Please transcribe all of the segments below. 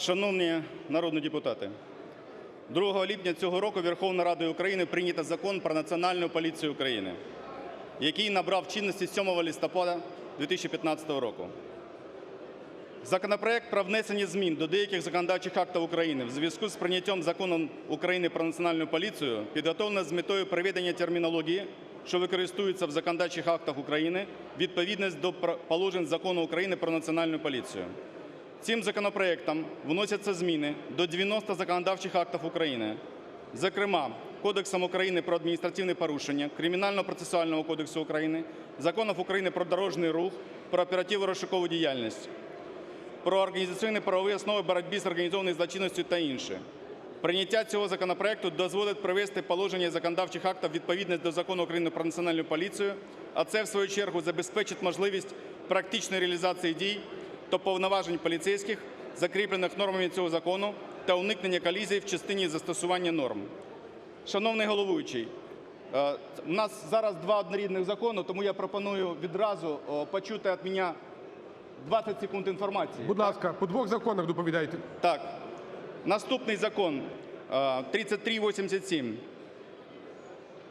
Шановні народні депутати, 2 липня цього року Верховною Радою України прийнято Закон про Національну поліцію України, який набрав чинності 7 листопада 2015 року. Законопроект про внесення змін до деяких законодавчих актів України в зв'язку з прийняттям Закону України про Національну поліцію підготовлено з метою приведення термінології, що використовується в законодавчих актах України, відповідність до положень Закону України про Національну поліцію. Цим законопроектом вносяться зміни до 90 законодавчих актів України, зокрема Кодексом України про адміністративні порушення, Кримінально-процесуального кодексу України, законів України про дорожній рух, про оперативно-розшукову діяльність, про організаційні правові основи боротьби з організованою злочинністю та інше. Прийняття цього законопроекту дозволить привести положення законодавчих актів відповідність до Закону України про Національну поліцію, а це, в свою чергу, забезпечить можливість практичної реалізації дій та повноважень поліцейських, закріплених нормами цього закону, та уникнення колізій в частині застосування норм. Шановний головуючий, е, у нас зараз два однорідних закони, тому я пропоную відразу почути від мене 20 секунд інформації. Будь ласка, по двох законах доповідайте. Так, наступний закон е, 3387.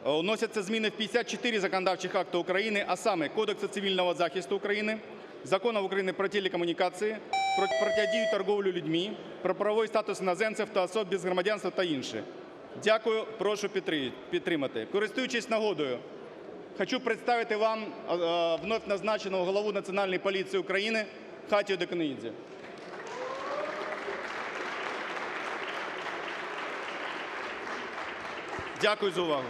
Е, Вносяться зміни в 54 законодавчих акти України, а саме Кодексу цивільного захисту України, Закону України про телекомунікації, про протидію торговлю людьми, про правовий статус іноземців та осіб без громадянства та інше. Дякую, прошу підтримати. Користуючись нагодою, хочу представити вам вновь назначеного голову Національної поліції України Хатію Деканоїдзе. Дякую за увагу.